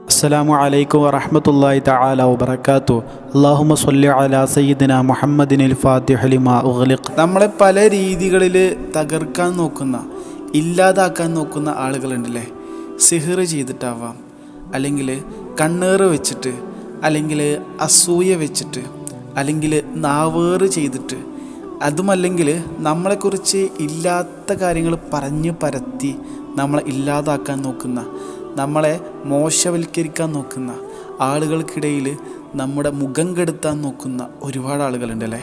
അസ്സലാമു അലൈക്കും വറഹമത്തല്ലാഹി തആല വബറകാതു അല്ലാഹുമ്മ സ്വല്ലി അലാ സയ്യിദിന മുഹമ്മദിനിൽ ഫാത്തിഹ ലിമാ നമ്മളെ പല രീതികളിൽ തകർക്കാൻ നോക്കുന്ന ഇല്ലാതാക്കാൻ നോക്കുന്ന ആളുകളുണ്ടല്ലേ? സിഹിർ ചെയ്തിട്ടാവാം അല്ലെങ്കിൽ കണ്ണേറ് വെച്ചിട്ട് അല്ലെങ്കിൽ അസൂയ വെച്ചിട്ട് അല്ലെങ്കിൽ നാവേറ് ചെയ്തിട്ട് അതുമല്ലെങ്കിൽ നമ്മളെക്കുറിച്ച് ഇല്ലാത്ത കാര്യങ്ങൾ പറഞ്ഞ് പരത്തി നമ്മളെ ഇല്ലാതാക്കാൻ നോക്കുന്ന നമ്മളെ മോശവൽക്കരിക്കാൻ നോക്കുന്ന ആളുകൾക്കിടയിൽ നമ്മുടെ മുഖം കെടുത്താൻ നോക്കുന്ന ഒരുപാട് ആളുകളുണ്ടല്ലേ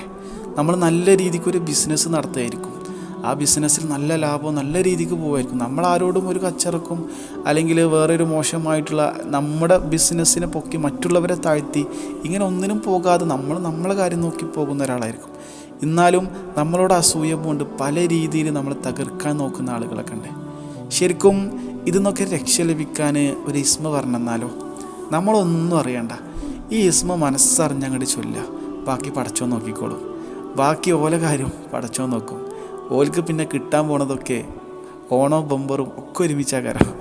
നമ്മൾ നല്ല രീതിക്ക് ഒരു ബിസിനസ് നടത്തുമായിരിക്കും ആ ബിസിനസ്സിൽ നല്ല ലാഭം നല്ല രീതിക്ക് പോകുമായിരിക്കും. നമ്മൾ ആരോടും ഒരു കച്ചറക്കും അല്ലെങ്കിൽ വേറൊരു മോശമായിട്ടുള്ള നമ്മുടെ ബിസിനസ്സിനെ പൊക്കി മറ്റുള്ളവരെ താഴ്ത്തി ഇങ്ങനെ ഒന്നിനും പോകാതെ നമ്മൾ നമ്മളെ കാര്യം നോക്കി പോകുന്ന ഒരാളായിരിക്കും. എന്നാലും നമ്മളോട് അസൂയ കൊണ്ട് പല രീതിയിൽ നമ്മൾ തകർക്കാൻ നോക്കുന്ന ആളുകളൊക്കെ ഉണ്ട്. ശരിക്കും ഇതിന്നൊക്കെ രക്ഷ ലഭിക്കാൻ ഒരു ഇസ്മ പറഞ്ഞെന്നാലോ? നമ്മളൊന്നും അറിയണ്ട. ഈ ഇസ്മ മനസ്സറിഞ്ഞങ്ങോട്ട് ചൊല്ലുക. ബാക്കി പടച്ചോ നോക്കിക്കോളും. ബാക്കി ഓല കാര്യം പടച്ചോ നോക്കും. ഓൽക്ക് പിന്നെ കിട്ടാൻ പോണതൊക്കെ ഓണോ ബമ്പറും ഒക്കെ ഒരുമിച്ചാകാരം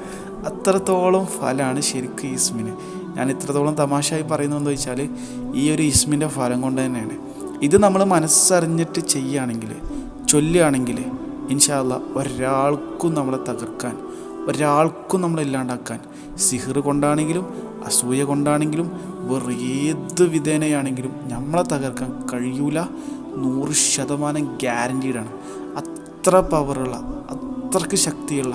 അത്രത്തോളം ഫലമാണ് ശരിക്കും ഇസ്മിന്. ഞാൻ ഇത്രത്തോളം തമാശയായി പറയുന്നതെന്ന് ചോദിച്ചാൽ ഈ ഒരു ഇസ്മിന്റെ ഫലം കൊണ്ട് തന്നെയാണ്. ഇത് നമ്മൾ മനസ്സറിഞ്ഞിട്ട് ചെയ്യുകയാണെങ്കിൽ ചൊല്ലുകയാണെങ്കിൽ ഇൻഷാല്ല ഒരാൾക്കും നമ്മളെ തകർക്കാൻ ഒരാൾക്കും നമ്മളില്ലാണ്ടാക്കാൻ സിഹിർ കൊണ്ടാണെങ്കിലും അസൂയ കൊണ്ടാണെങ്കിലും വേറെ ഏത് വിധേനയാണെങ്കിലും നമ്മളെ തകർക്കാൻ കഴിയൂല. നൂറ് ശതമാനം ഗ്യാരന്റീഡാണ് അത്ര പവറുള്ള അത്രയ്ക്ക് ശക്തിയുള്ള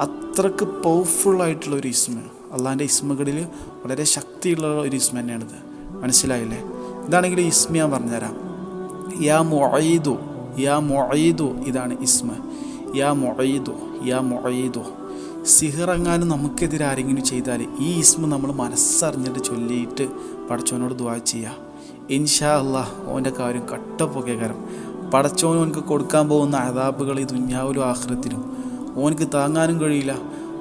അത്രയ്ക്ക് പവർഫുള്ളായിട്ടുള്ള ഒരു ഇസ്മ അള്ളാന്റെ ഇസ്മകളിൽ വളരെ ശക്തിയുള്ള ഒരു ഇസ്മ തന്നെയാണിത്. മനസ്സിലായില്ലേ? ഇതാണെങ്കിൽ ഇസ്മ ഞാൻ പറഞ്ഞുതരാം. യാ മൊയ്തു യാ മൊയ്തു ഇതാണ് ഇസ്മ യാ മൊയ്തു യാ മൊയ്തു സിഹിറങ്ങാനും നമുക്കെതിരെ ആരെങ്കിലും ചെയ്താൽ ഈ ഇസ്മ നമ്മൾ മനസ്സറിഞ്ഞിട്ട് ചൊല്ലിയിട്ട് പടച്ചോനോട് ദ്വാ ചെയ്യുക ഇൻഷാ അള്ളാഹ് ഓന്റെ കാര്യം കട്ടപ്പൊക്കേക്കാരം പടച്ചോൻ ഓനക്ക് കൊടുക്കാൻ പോകുന്ന അതാബുകൾ ഈ ദുഞ്ഞാവിലും ആഹ്രത്തിലും ഓനക്ക് താങ്ങാനും കഴിയില്ല.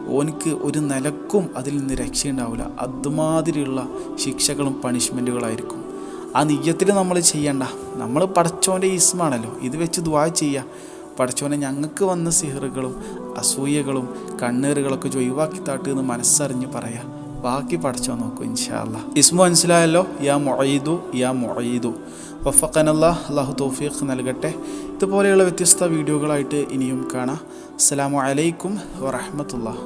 ഓനക്ക് ഒരു നിലക്കും അതിൽ നിന്ന് രക്ഷയുണ്ടാവില്ല അതുമാതിരിയുള്ള ശിക്ഷകളും പണിഷ്മെന്റുകളായിരിക്കും ആ നെയ്യത്തിൽ നമ്മൾ ചെയ്യണ്ട. നമ്മൾ പടച്ചോന്റെ ഇസ്മാണല്ലോ. ഇത് വെച്ച് ദ്വാ ചെയ്യുക പടച്ചോനെ ഞങ്ങൾക്ക് വന്ന സിഹറുകളും അസൂയകളും കണ്ണീറുകളൊക്കെ ഒഴിവാക്കി താട്ട് എന്ന് മനസ്സറിഞ്ഞ് പറയാം. ബാക്കി പഠിച്ചോ നോക്കൂ ഇൻഷാല്ല ഇസ്മു മനസ്സിലായല്ലോ? യാ മൊയ്തു യാ മൊയ്തു വഫക്കനല്ല അള്ളാഹു തോഫീഖ് നൽകട്ടെ. ഇതുപോലെയുള്ള വ്യത്യസ്ത വീഡിയോകളായിട്ട് ഇനിയും കാണാം. അസ്സലാമു അലൈക്കും വറഹമത്തുള്ള